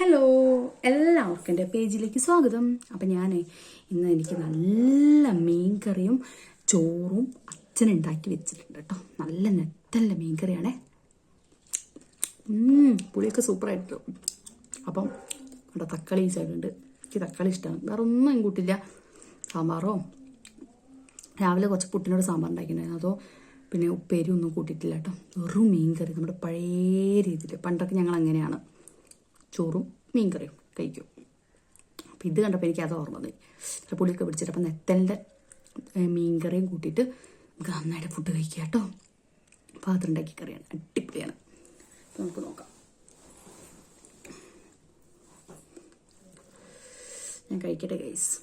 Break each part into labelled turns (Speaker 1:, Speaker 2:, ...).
Speaker 1: Hello എല്ലാവർക്കും എന്റെ പേജിലേക്ക് സ്വാഗതം. അപ്പം ഞാൻ ഇന്ന് എനിക്ക് നല്ല മീൻ കറിയും ചോറും അച്ഛനുണ്ടാക്കി വെച്ചിട്ടുണ്ട് കേട്ടോ. നല്ല നെത്തല്ല മീൻ കറിയാണേ പുളിയൊക്കെ സൂപ്പറായിട്ട്. അപ്പം ഇവിടെ തക്കാളി ഈ സൈഡുണ്ട് എനിക്ക് തക്കാളി ഇഷ്ടമാണ്. വേറെ ഒന്നും കൂട്ടില്ല സാമ്പാറോ? രാവിലെ കുറച്ച് പുട്ടിനോട് സാമ്പാർ ഉണ്ടാക്കിയിട്ടുണ്ടായിരുന്നു. അതോ പിന്നെ ഉപ്പേരി ഒന്നും കൂട്ടിയിട്ടില്ല കേട്ടോ. വെറും മീൻ കറി നമ്മുടെ പഴയ രീതിയിൽ. പണ്ടൊക്കെ ഞങ്ങൾ അങ്ങനെയാണ്. ചോറും മീൻകറിയും കഴിക്കും. അപ്പം ഇത് കണ്ടപ്പോൾ എനിക്ക് അത് ഓർമ്മ വന്നു. ചില പുളിയൊക്കെ പിടിച്ചിട്ട് അപ്പം നെത്തലിന്റെ മീൻകറിയും കൂട്ടിയിട്ട് നമുക്ക് നന്നായിട്ട് ഫുഡ് കഴിക്കുക കേട്ടോ. പാത്രം ഉണ്ടാക്കി കറിയാണ്. അടിപൊളിയാണ്. അപ്പം നമുക്ക് നോക്കാം. ഞാൻ കഴിക്കട്ടെ ഗൈസ്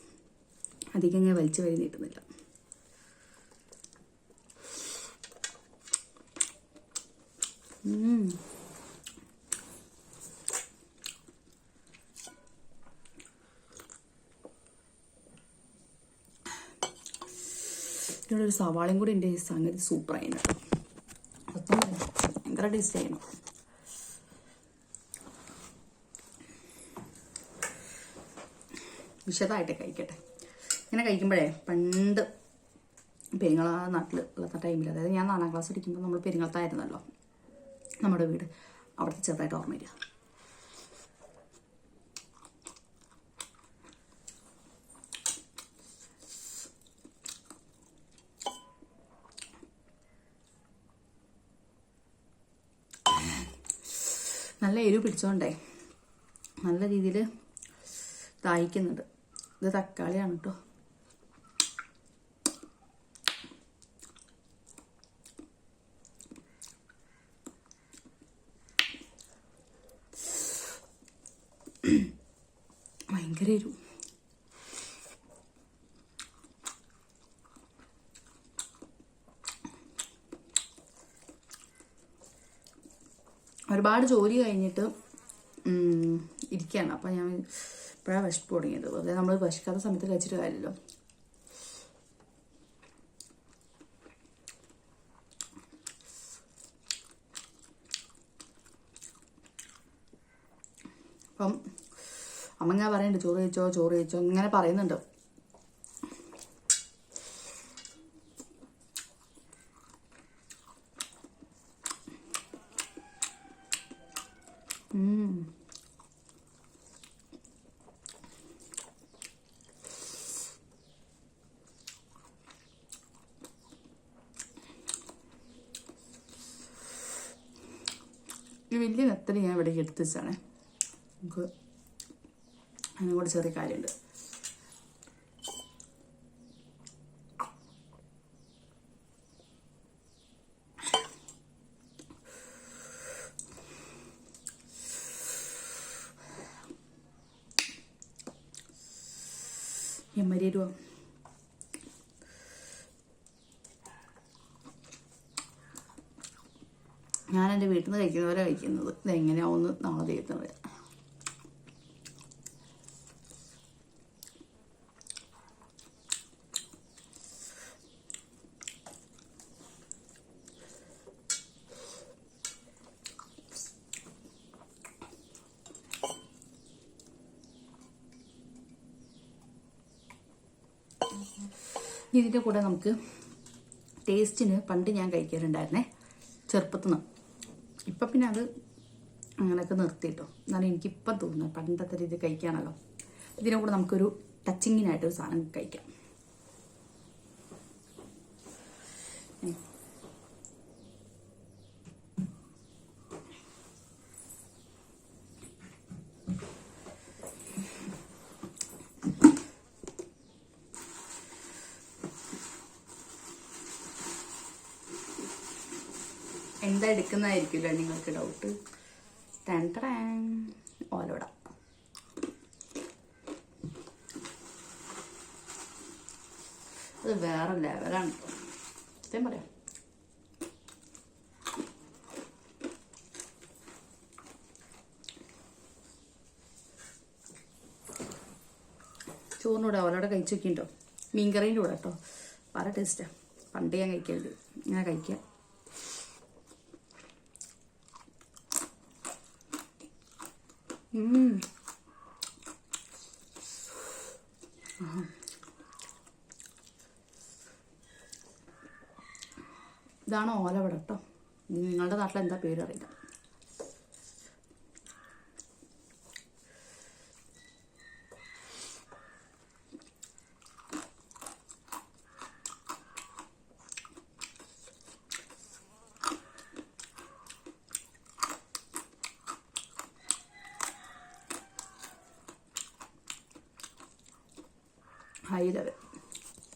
Speaker 1: അധികം ഞാൻ വലിച്ചു വരി നീട്ടുന്നില്ല. ഇതിനോട് ഒരു സവാളയും കൂടി ഉണ്ട് സംഗതി സൂപ്പറായിരുന്നു പറയാം. ഭയങ്കര ടേസ്റ്റ് ആയിരുന്നു വിശദമായിട്ട് കഴിക്കട്ടെ. ഇങ്ങനെ കഴിക്കുമ്പോഴേ പണ്ട് പെരിങ്ങള നാട്ടിൽ ഉള്ള ടൈമിൽ അതായത് ഞാൻ നാലാം ക്ലാസ് പഠിക്കുമ്പോൾ നമ്മൾ പെരിങ്ങളത്തായിരുന്നല്ലോ നമ്മുടെ വീട്. അവിടുത്തെ ചെറുതായിട്ട് ഓർമ്മ നല്ല എരിവ് പിടിച്ചോണ്ടേ. നല്ല രീതിയിൽ ദാഹിക്കുന്നുണ്ട്. ഇത് തക്കാളിയാണ് കേട്ടോ ഭയങ്കര എരിവ്. ഒരുപാട് ജോലി കഴിഞ്ഞിട്ട് ഇരിക്കുകയാണ് അപ്പം ഞാൻ ഇപ്പോഴാണ് വിശപ്പ് തുടങ്ങിയത്. വെറുതെ നമ്മൾ വിശക്കാത്ത സമയത്ത് കഴിച്ചിട്ട് കാര്യമല്ലോ അപ്പം അമ്മ ഞാൻ പറയുന്നുണ്ട് ചോറ് കഴിച്ചോ ചോറ് കഴിച്ചോ ഇങ്ങനെ പറയുന്നുണ്ട്. ഈ വലിയ നെത്തലി ഞാൻ ഇവിടേക്ക് എടുത്ത് വെച്ചാണ്. നമുക്ക് അതിനും കൂടെ ചെറിയ കാര്യമുണ്ട്. എമ്മരിരുവോ ഞാൻ എന്റെ വീട്ടിൽ നിന്ന് പോലെ കഴിക്കുന്നത് ഇതെങ്ങനെയാവുമെന്ന് നാളെ ദൈവത്തിന് പറയാം ഇതിന്റെ കൂടെ നമുക്ക് ടേസ്റ്റിന് പണ്ട് ഞാൻ കഴിക്കാറുണ്ടായിരുന്നേ ചെറുപ്പത്തിൽ നിന്ന് ഇപ്പം പിന്നെ അത് അങ്ങനെയൊക്കെ നിർത്തിയിട്ടോ. എന്നാലും എനിക്കിപ്പം തോന്നുന്നത്. പണ്ടത്തെ രീതി കഴിക്കാണല്ലോ. ഇതിനെ കൂടെ നമുക്കൊരു ടച്ചിങ്ങിനായിട്ട് ഒരു സാധനം കഴിക്കാം. എന്താ എടുക്കുന്നതായിരിക്കില്ല നിങ്ങൾക്ക് ഡൗട്ട് ഓലോട. അത് വേറെ ലെവലാണ് സത്യം പറയാം. ചോറിനൂടെ ഓലോടെ കഴിച്ചു നോക്കിണ്ടോ മീൻകറീന്റെ കൂടെ കേട്ടോ. പല ടേസ്റ്റാണ് പണ്ട് ഞാൻ കഴിക്കരുത് ഇങ്ങനെ കഴിക്കാം. ഉം. ഉം. ഇതാണ് കേട്ടോ നിങ്ങളുടെ നാട്ടിൽ എന്താ പേര് അറിയില്ല I love it.